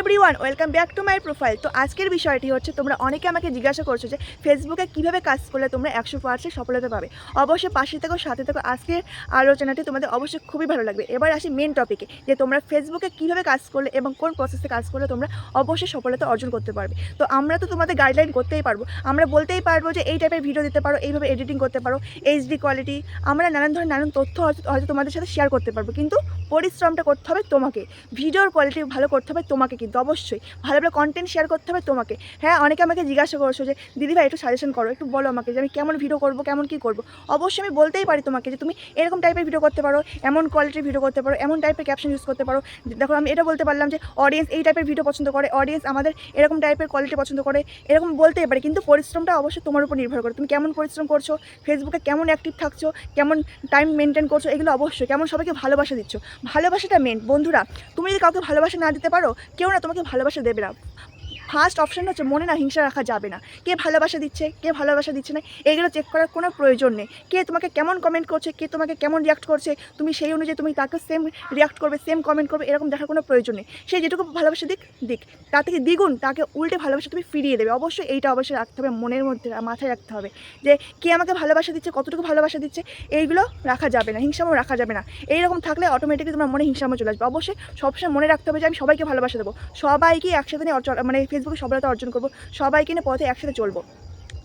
Everyone welcome back to my profile তো আজকের বিষয়টি হচ্ছে, তোমরা অনেকে আমাকে জিজ্ঞাসা করছ যে ফেসবুকে কীভাবে কাজ করলে তোমরা একশো পার্সেন্ট সফলতা পাবে? অবশ্যই পাশে থেকো, সাথে থেকো। আজকের আলোচনাটি তোমাদের অবশ্যই খুবই ভালো লাগবে। এবার আসি মেন টপিকে যে তোমরা ফেসবুকে কীভাবে কাজ করলে এবং কোন প্রসেসে কাজ করলে তোমরা অবশ্যই সফলতা অর্জন করতে পারবে। তো আমরা তো তোমাদের গাইডলাইন করতেই পারব। আমরা বলতেই পারব যে, এই টাইপের ভিডিও দিতে পারো, এইভাবে এডিটিং করতে পারো এইচডি কোয়ালিটি আমরা নানান ধরনের, নানান তথ্য হয়তো তোমাদের সাথে শেয়ার করতে পারব। কিন্তু পরিশ্রমটা করতে হবে তোমাকে। ভিডিওর কোয়ালিটি ভালো করতে হবে তোমাকে। কিন্তু অবশ্যই। ভালো ভালো কন্টেন্ট শেয়ার করতে হবে তোমাকে। হ্যাঁ অনেকে আমাকে জিজ্ঞাসা করছ যে, দিদি ভাই, একটু সাজেশন করো, একটু বলো আমাকে যে আমি কেমন ভিডিও করব, কেমন কী করব? অবশ্যই আমি বলতেই পারি তোমাকে যে, তুমি এরকম টাইপের ভিডিও করতে পারো, এমন কোয়ালিটির ভিডিও করতে পারো, এমন টাইপের ক্যাপশন ইউজ করতে পারো। দেখো, আমি এটা বলতে পারলাম যে অডিয়েন্স এই টাইপের ভিডিও পছন্দ করে অডিয়েন্স আমাদের এরকম টাইপের কোয়ালিটি পছন্দ করে, এরকম বলতেই পারি। কিন্তু পরিশ্রমটা অবশ্যই তোমার উপর নির্ভর করে। তুমি কেমন পরিশ্রম করছ ফেসবুকে কেমন অ্যাক্টিভ থাকছো, কেমন টাইম মেনটেন করছ, এগুলো অবশ্যই। কেমন সবাইকে ভালোবাসা দিচ্ছ। ভালোবাসাটা মেন বন্ধুরা, তুমি যদি কাউকে ভালোবাসা না দিতে পারো, কেউ না তোমাকে ভালোবাসা দেবে না। ফার্স্ট অপশন হচ্ছে, মনে না, হিংসা রাখা যাবে না। কে ভালোবাসা দিচ্ছে, কে ভালোবাসা দিচ্ছে না, এগুলো চেক করার কোনো প্রয়োজন নেই। কে তোমাকে কেমন কমেন্ট করছে, কে তোমাকে কেমন রিয়াক্ট করছে, তুমি সেই অনুযায়ী তুমি তাকে সেম রিয়াক্ট করবে সেম কমেন্ট করবে, এরকম দেখার কোনো প্রয়োজন নেই। সে যেটুকু ভালোবাসা দিক দিক। তার থেকে দ্বিগুণ তাকে উল্টে ভালোবাসা তুমি ফিরিয়ে দেবে। অবশ্যই এইটা অবশ্যই রাখতে হবে, মনের মধ্যে মাথায় রাখতে হবে। যে কে আমাকে ভালোবাসা দিচ্ছে, কতটুকু ভালোবাসা দিচ্ছে, এইগুলো রাখা যাবে না, হিংসামও রাখা যাবে না। এইরকম থাকলে অটোমেটিকলি তোমার মনে হিংসামও চলে আসবে। অবশ্যই সবসময় মনে রাখতে হবে যে আমি সবাইকে ভালোবাসা দেবো। সবাইকে একসাথে নিয়ে মানে ফেসবুকে সফলতা অর্জন করব। সবাইকে নিয়ে পথে একসাথে চলবো।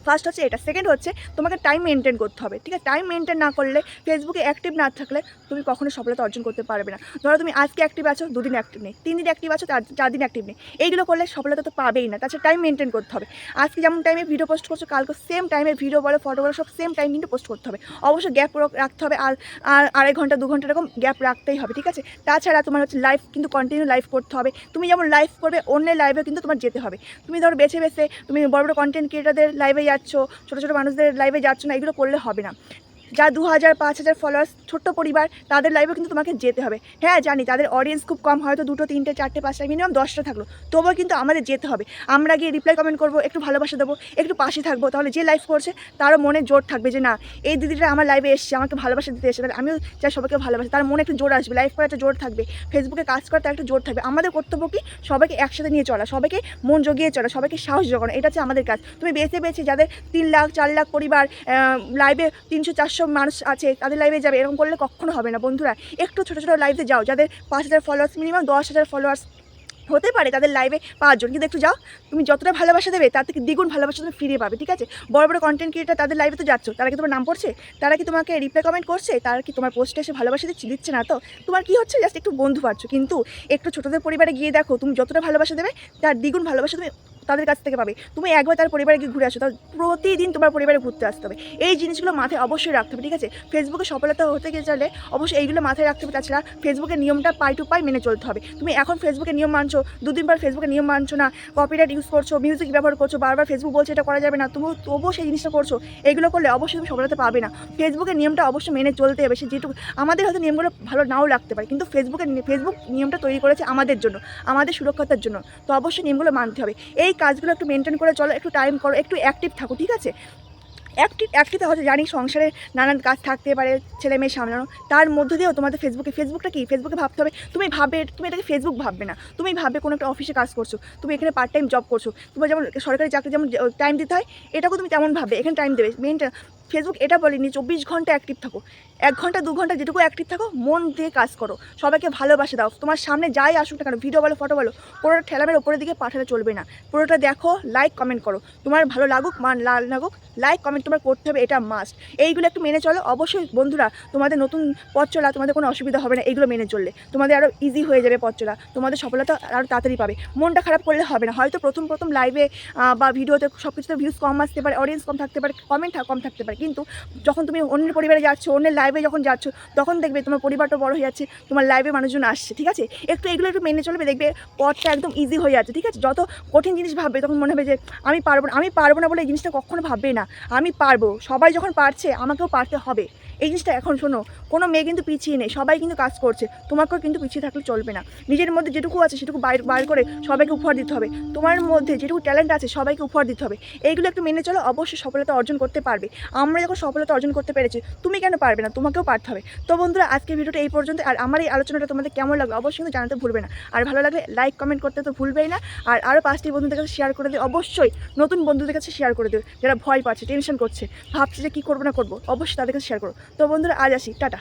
ফার্স্ট হচ্ছে এটা। সেকেন্ড হচ্ছে তোমাকে টাইম মেনটেন করতে হবে, ঠিক আছে? টাইম মেনটেন না করলে ফেসবুকে অ্যাক্টিভ না থাকলে তুমি কখনো সফলতা অর্জন করতে পারবে না। ধরো তুমি আজকে অ্যাক্টিভ আছো, দুদিন অ্যাক্টিভ নেই। তিন দিন অ্যাক্টিভ আছো, চার দিন অ্যাক্টিভ নেই। এইগুলো করলে সফলতা তো পাবেই না। তাছাড়া টাইম মেনটেন করতে হবে। আজকে যেমন টাইমে ভিডিও পোস্ট করছ, কালকে সেম টাইমে ভিডিও বলো ফটো বলো, সব সেম টাইম কিন্তু পোস্ট করতে হবে। অবশ্যই গ্যাপ রাখতে হবে আর আর আড়াই ঘণ্টা, দু ঘণ্টা এরকম গ্যাপ রাখতেই হবে, ঠিক আছে? তাছাড়া তোমার হচ্ছে লাইফ কিন্তু কন্টিনিউ লাইভ করতে হবে। তুমি যেমন লাইভ করবে অন্যের লাইভে কিন্তু তোমার যেতে হবে। তুমি ধরো বেছে বেছে, তুমি বড় বড় কন্টেন্ট ক্রিয়েটারদের লাইভে যাচ্ছ ছোটো ছোটো মানুষদের লাইভে যাচ্ছ না এগুলো করলে হবে না। যা দু হাজার, পাঁচ হাজার ফলোয়ার্স ছোট্ট পরিবার, তাদের লাইভে কিন্তু তোমাকে যেতে হবে। হ্যাঁ জানি তাদের অডিয়েন্স খুব কম, হয়তো দুটো, তিনটে, চারটে, পাঁচটা মিনিমাম দশটা থাকল। তবুও কিন্তু আমাদের যেতে হবে। আমরা গিয়ে রিপ্লাই কমেন্ট করব, একটু ভালোবাসা দেবো, একটু পাশে থাকব, তাহলে যে লাইভ করছে, তারও মনে জোর থাকবে যে না, এই দিদিটা আমার লাইভে এসছে, আমাকে ভালোবাসা দিতে এসেছে। তাহলে আমিও চাই সবাইকে ভালোবাসি, তার মনে একটু জোর আসবে লাইভ করার একটা জোর থাকবে। ফেসবুকে কাজ করার তার একটা জোর থাকবে। আমাদের কর্তব্য কি? সবাইকে একসাথে নিয়ে চলা, সবাইকে মন জগিয়ে চলা, সবাইকে সাহস জোগানো। এটা হচ্ছে আমাদের কাজ। তুমি বেছে বেছে যাদের তিন লাখ, চার লাখ পরিবার লাইভে তিনশো, চারশো মানুষ আছে তাদের লাইভে যাবে, এরকম করলে কখনো হবে না। বন্ধুরা, একটু ছোটো ছোটো লাইভে যাও, যাদের পাঁচ হাজার ফলোয়ার্স মিনিমাম দশ হাজার ফলোয়ার্স হতে পারে তাদের লাইভে পাঁচজন কিন্তু একটু যাও, তুমি যতটা ভালোবাসা দেবে, তার থেকে দ্বিগুণ ভালোবাসা তুমি ফিরে পাবে, ঠিক আছে? বড় বড় কন্টেন্ট ক্রিয়েটার তাদের লাইভে তো যাচ্ছ, তারা কি তোমার নাম পড়ছে? তারা কি তোমাকে রিপ্লাই কমেন্ট করছে? তারা কি তোমার পোস্টে এসে ভালোবাসা দিচ্ছে দিচ্ছে না তো? তোমার কি হচ্ছে? জাস্ট একটু বন্ধু পাচ্ছ। কিন্তু একটু ছোটোদের পরিবারে গিয়ে দেখো, তুমি যতটা ভালোবাসা দেবে, তার দ্বিগুণ ভালোবাসা তুমি তাদের কাছ থেকে পাবে। তুমি একবার তার পরিবারে গিয়ে ঘুরে আসো, তার প্রতিদিন তোমার পরিবারে ঘুরতে আসতে হবে। এই জিনিসগুলো মাথায় অবশ্যই রাখতে হবে, ঠিক আছে? ফেসবুকে সফলতা হতে গিয়ে চলে অবশ্যই এইগুলো মাথায় রাখতে হবে। তাছাড়া ফেসবুকের নিয়মটা পাই টু পাই মেনে চলতে হবে। তুমি এখন ফেসবুকে নিয়ম মানছো, দুদিন পর ফেসবুকে নিয়ম মানছো না কপিরাইট ইউজ করছ মিউজিক ব্যবহার করছ, বারবার ফেসবুক বলছে এটা করা যাবে না তুমি তবুও সেই জিনিসটা করছ, এগুলো করলে অবশ্যই তুমি সফলতা পাবে না। ফেসবুকের নিয়মটা অবশ্যই মেনে চলতে হবে, সে যেটুকু, আমাদের হয়তো নিয়মগুলো ভালো নাও লাগতে পারে, কিন্তু ফেসবুকের ফেসবুক নিয়মটা তৈরি করেছে আমাদের জন্য, আমাদের সুরক্ষতার জন্য। তো অবশ্যই নিয়মগুলো মানতে হবে। এই কাজগুলো একটু মেনটেন করে চলো একটু টাইম করো একটু অ্যাক্টিভ থাকো ঠিক আছে? অ্যাক্টিভ অ্যাক্টিভ হচ্ছে জানি সংসারে নানান কাজ থাকতে পারে, ছেলে মেয়ে সামলানো, তার মধ্য দিয়েও তোমাদের ফেসবুকে ফেসবুকটা কি? ফেসবুকে ভাবতে হবে, তুমি ভাবে, তুমি এটাকে ফেসবুক ভাববে না। তুমি ভাবে কোনো একটা অফিসে কাজ করছ, তুমি এখানে পার্ট টাইম জব করছ, তোমার যেমন সরকারি চাকরি যেমন টাইম দিতে হয়, এটাকেও তুমি তেমন ভাববে, এখানে টাইম দেবে। মেনটা ফেসবুক এটা বলিনি, চব্বিশ ঘণ্টা অ্যাক্টিভ থাকো। এক ঘণ্টা, দু ঘণ্টা যেটুকু অ্যাক্টিভ থাকো, মন দিয়ে কাজ করো। সবাইকে ভালোবাসে দাও। তোমার সামনে যাই আসুক না কেন ভিডিও বলো ফটো বলো, পুরোটা ঠেলামের ওপরের দিকে পাঠালে চলবে না। পুরোটা দেখো লাইক কমেন্ট করো। তোমার ভালো লাগুক মান লাল লাগুক লাইক কমেন্ট তোমার করতে হবে, এটা মাস্ট এইগুলো একটু মেনে চলো। অবশ্যই বন্ধুরা, তোমাদের নতুন পথ চলা, তোমাদের কোনো অসুবিধা হবে না এইগুলো মেনে চললে। তোমাদের আরও ইজি হয়ে যাবে পথ চলা। তোমাদের সফলতা আরও তাড়াতাড়ি পাবে। মনটা খারাপ করলে হবে না। হয়তো প্রথম প্রথম লাইভে বা ভিডিওতে সব কিছুতে ভিউজ কম আসতে পারে অডিয়েন্স কম থাকতে পারে কমেন্ট কম থাকতে পারে। কিন্তু যখন তুমি অন্যের পরিবারে যাচ্ছ, অন্যের লাইভে যখন যাচ্ছ, তখন দেখবে তোমার পরিবারটা বড় হয়ে যাচ্ছে, তোমার লাইভে মানুষজন আসছে, ঠিক আছে? একটু এগুলো একটু মেনে চলবে, দেখবে পথটা একদম ইজি হয়ে যাচ্ছে, ঠিক আছে? যত কঠিন জিনিস ভাববে, তখন মনে হবে যে, আমি পারব না, আমি পারব না বলে এই জিনিসটা কখনো ভাববে না। আমি পারব সবাই যখন পারছে আমাকেও পারতে হবে। এই জিনিসটা এখন শোনো, কোনো মেয়ে কিন্তু পিছিয়ে নেই, সবাই কিন্তু কাজ করছে, তোমাকেও কিন্তু পিছিয়ে থাকলে চলবে না। নিজের মধ্যে যেটুকু আছে সেটুকু বাইর বার করে সবাইকে উপহার দিতে হবে। তোমার মধ্যে যেটুকু ট্যালেন্ট আছে সবাইকে উপহার দিতে হবে। এইগুলো একটু মেনে চলো, অবশ্যই সফলতা অর্জন করতে পারবে। আমরা যখন সফলতা অর্জন করতে পেরেছি, তুমি কেন পারবে না? তোমাকেও পারতে হবে। তো বন্ধুরা আজকে ভিডিওটা এই পর্যন্ত, আর আমার এই আলোচনাটা তোমাদের কেমন লাগল অবশ্যই কিন্তু জানাতে ভুলবে না। আর ভালো লাগলে লাইক কমেন্ট করতে তো ভুলবেই না। আর আরও পাঁচটি বন্ধুদের কাছে শেয়ার করে দিও, অবশ্যই নতুন বন্ধুদের কাছে শেয়ার করে দিও, যারা ভয় পাচ্ছে টেনশন করছে, ভাবছে যে কী করব না করব, অবশ্যই তাদের কাছে শেয়ার করো। তো বন্ধুরা আজ আসি টাটা।